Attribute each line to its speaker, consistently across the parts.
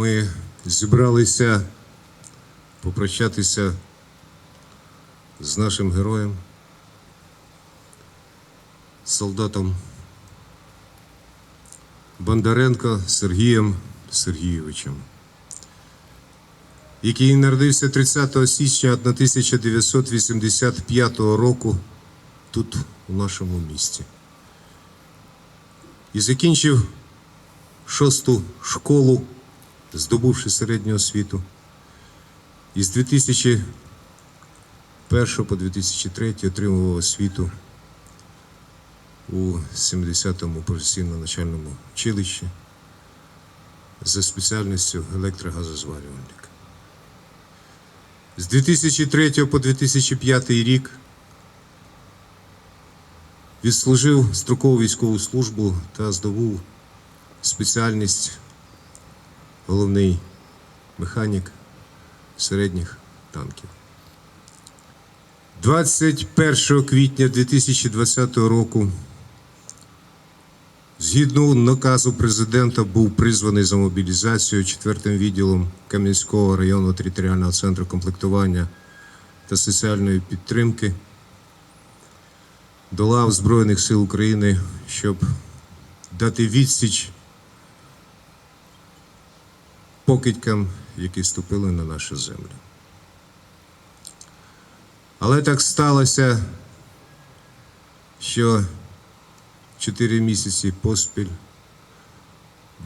Speaker 1: Ми зібралися попрощатися з нашим героєм, солдатом Бондаренко Сергієм Сергійовичем, який народився 30 січня 1985 року тут, у нашому місті. І закінчив шосту школу, здобувши середню освіту. І з 2001 по 2003 отримував освіту у 70-му професійно-начальному училищі за спеціальністю електрогазозварювальник. З 2003 по 2005 рік відслужив строкову військову службу та здобув спеціальність головний механік середніх танків. 21 квітня 2020 року згідно наказу президента був призваний за мобілізацію 4 відділом Кам'янського районного територіального центру комплектування та соціальної підтримки до лав Збройних сил України, щоб дати відсіч покидькам, які ступили на нашу землю. Але так сталося, що чотири місяці поспіль,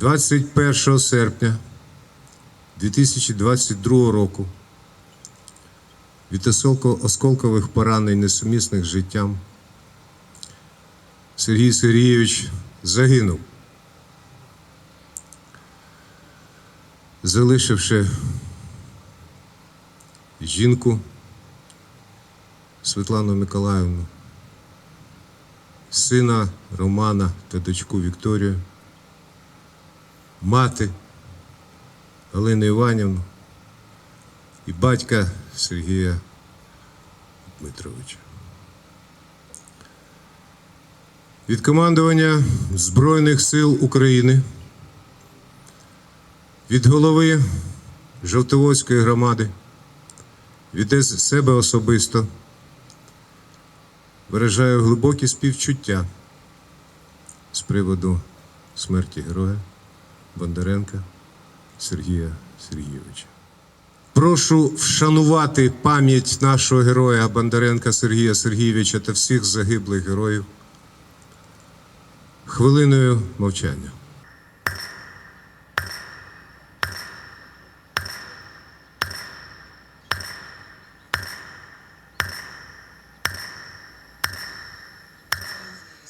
Speaker 1: 21 серпня 2022 року, від осколкових поранень, несумісних життям, Сергій Сергійович загинув, залишивши жінку Світлану Миколаївну, сина Романа та дочку Вікторію, мати Галину Іванівну і батька Сергія Дмитровича. Від командування Збройних сил України, від голови Жовтоводської громади, від себе особисто виражаю глибокі співчуття з приводу смерті героя Бондаренка Сергія Сергійовича. Прошу вшанувати пам'ять нашого героя Бондаренка Сергія Сергійовича та всіх загиблих героїв хвилиною мовчання.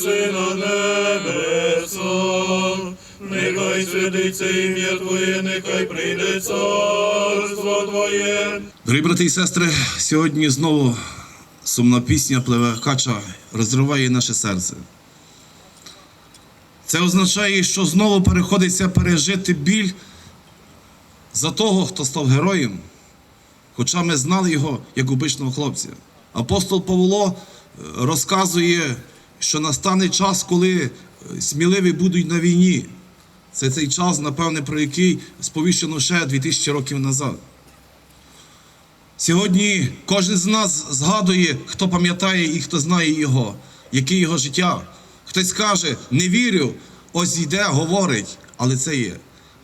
Speaker 2: Що єси на небесах, нехай святиться ім'я Твоє, нехай прийде царство Твоє.
Speaker 3: Дорогі брати і сестри, сьогодні знову сумна пісня пливе кача розриває наше серце. Це означає, що знову переходиться пережити біль за того, хто став героєм, хоча ми знали його як обичного хлопця. Апостол Павло е, розказує, що настане час, коли е, сміливі будуть на війні. Це цей час, напевне, про який сповіщено ще 2000 років назад. Сьогодні кожен з нас згадує, хто пам'ятає і хто знає його, яке його життя. Хтось каже, не вірю, ось йде, говорить, але це є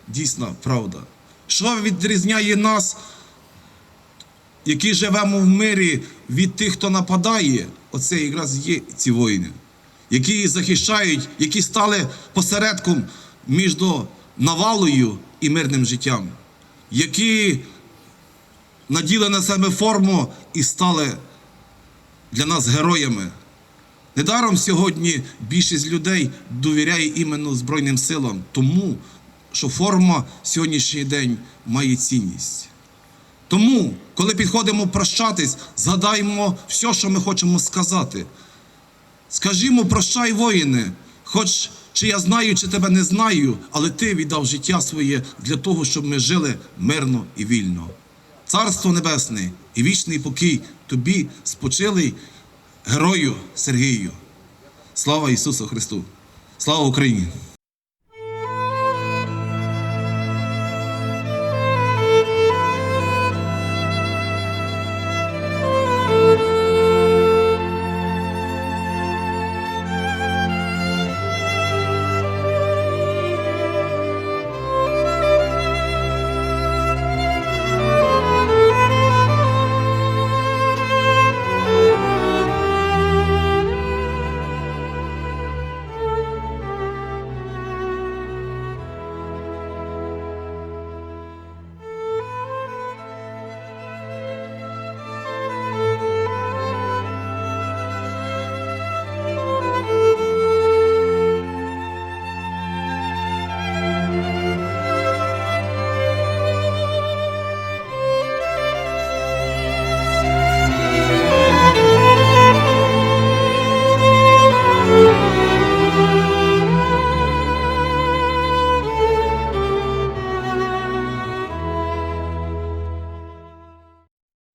Speaker 3: дійсна правда. Що відрізняє нас, які живемо в мирі від тих, хто нападає? Оце якраз є ці воїни, які захищають, які стали посередком між навалою і мирним життям, які наділи на себе форму і стали для нас героями. Недаром сьогодні більшість людей довіряє іменно Збройним силам, тому що форма сьогоднішній день має цінність. Тому, коли підходимо прощатись, згадаймо все, що ми хочемо сказати. Скажімо, прощай, воїни, хоч чи я знаю, чи тебе не знаю, але ти віддав життя своє для того, щоб ми жили мирно і вільно. Царство Небесне і вічний покій тобі спочилий герою Сергію. Слава Ісусу Христу! Слава Україні!